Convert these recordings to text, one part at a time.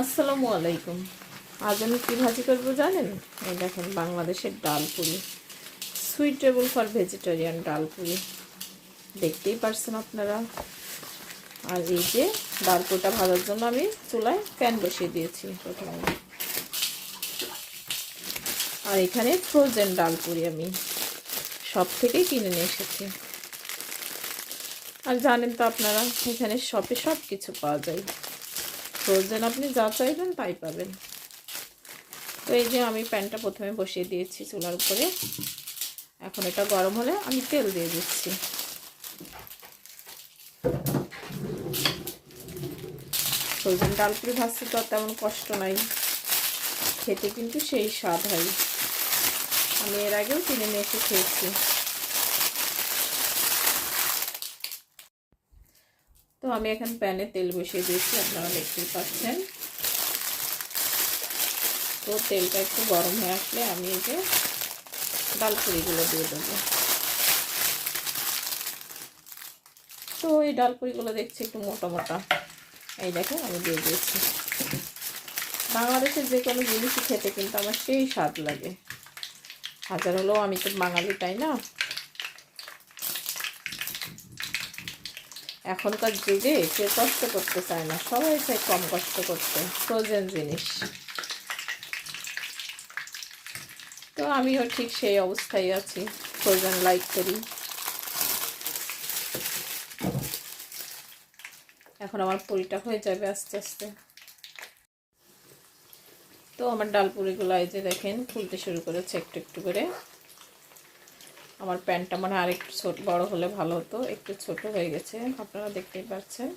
আসসালামু আলাইকুম। আজ আমি কী ভাজি করব জানেন? এই দেখেন, বাংলাদেশের ডাল পুরি সুইটেবল ফর ভেজিটেরিয়ান ডাল পুরি দেখতেই পারছেন আপনারা। আর এই যে ডাল পুরিটা ভাজার জন্য আমি চুলায় প্যান বসিয়ে দিয়েছি প্রথমে। আর এখানে ফ্রোজেন ডাল পুরি আমি সব থেকেই কিনে নিয়ে এসেছি। আর জানেন তো আপনারা, এখানে শপে সব কিছু পাওয়া যায়। ফ্রোজেন আপনি যা চাইবেন তাই পাবেন। তো এই যে আমি প্যানটা প্রথমে বসিয়ে দিয়েছি চুলার উপরে। এখন এটা গরম হলে আমি তেল দিয়ে দিচ্ছি। ফ্রোজেন ডালপুরি ভাজতে তো তেমন কষ্ট নাই। খেতে কিন্তু সেই স্বাদ হয়। আমি এর আগেও কিনে নিয়ে এসে খেয়েছি। তো আমি এখন প্যানে তেল বসিয়ে দিয়েছি, আপনারা দেখতেই পাচ্ছেন। তো তেলটা একটু গরম হয়ে আসলে আমি এই যে ডালপুরিগুলো দিয়ে দেবো। তো এই ডালপুরিগুলো দেখছি একটু মোটা মোটা। এই দেখো আমি দিয়ে দিয়েছি। বাংলাদেশের যে কোনো জিনিসই খেতে কিন্তু আমার সেই স্বাদ লাগে। হাজার হলেও আমি তো বাঙালি, তাই না? এখনকার যুগে কেউ কষ্ট করতে চায় না। সবাই চায় কম কষ্ট করতে ফ্রোজেন জিনিস। তো আমিও ঠিক সেই অবস্থায় আছি ফ্রোজেন লাইক করি। এখন আমার পুরিটা হয়ে যাবে আস্তে আস্তে। তো আমার ডাল পুরিগুলো এই যে দেখেন, ফুলতে শুরু করেছে একটু একটু করে। আমার প্যান্টটা মানে আর একটু ছোট বড় হলে ভালো হতো, একটু ছোট হয়ে গেছে, আপনারা দেখতেই পাচ্ছেন।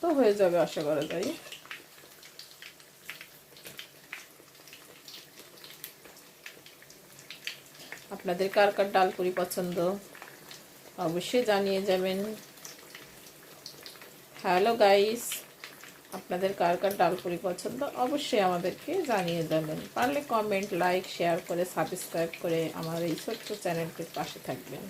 তো হয়ে যাবে আশা করা যায়। আপনাদের কার কার ডাল পুরি পছন্দ? অবশ্যই জানিয়ে যাবেন। Hello guys. আপনাদের কার কার ডালপুরি পছন্দ, অবশ্যই আমাদেরকে জানিয়ে দেবেন। পারলে কমেন্ট লাইক শেয়ার করে সাবস্ক্রাইব করে আমার এই ছোট্ট চ্যানেলটির পাশে থাকবেন।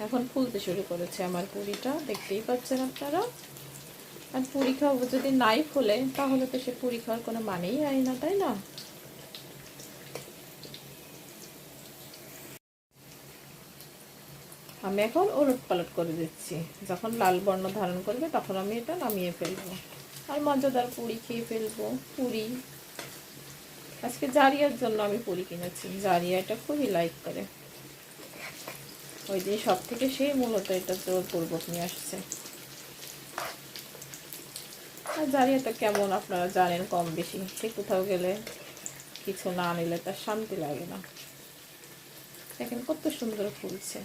এখন ফুলতে শুরু করেছে আমার পুরিটা, দেখতেই পাচ্ছেন আপনারা। আর পুরি খাওয়াবো যদি নাই ফুলে, তাহলে তো সে পুরি খাওয়ার কোনো মানেই হয় না, তাই না? আমি এখন ওলট পালট করে দিচ্ছি। যখন লাল বর্ণ ধারণ করবে, তখন আমি এটা নামিয়ে ফেলব। আর মজাদার পুরি খেয়ে ফেলব, পুরি। আজকে জারিয়ার জন্য আমি পুরি কিনেছি। জারিয়া এটা খুবই লাইক করে। ওই যে সব থেকে সেই মূলত এটা জোরপূর্বক নিয়ে আসছে। আর জারিয়াটা কেমন আপনারা জানেন কম বেশি, সে কোথাও গেলে কিছু না নিলে তার শান্তি লাগে না। দেখেন কত সুন্দর ফুলছে।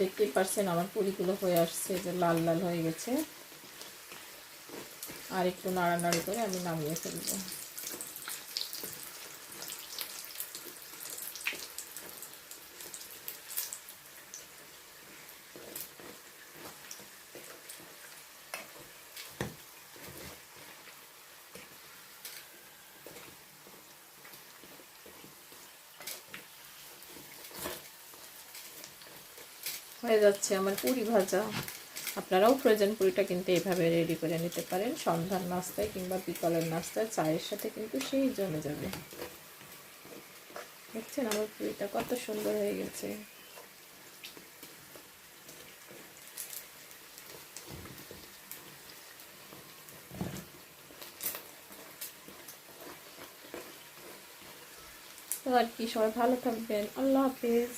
দেখতেই পারছেন আমার পুরিগুলো হয়ে আসছে, যে লাল লাল হয়ে গেছে। আর একটু নাড়ানাড়ি করে আমি নামিয়ে ফেলব। হয়ে যাচ্ছে আমার পুরি ভাজা। আপনারাও প্রয়োজন পুরিটা কিন্তু এইভাবে রেডি করে নিতে পারেন। সন্ধ্যার নাস্তায় কিংবা বিকালের নাস্তায় চায়ের সাথে কিন্তু সেই জমে যাবে। দেখছেন আমার পুরিটা কত সুন্দর হয়ে গেছে। তো আর কি, সবাই ভালো থাকবেন। আল্লাহ হাফিজ।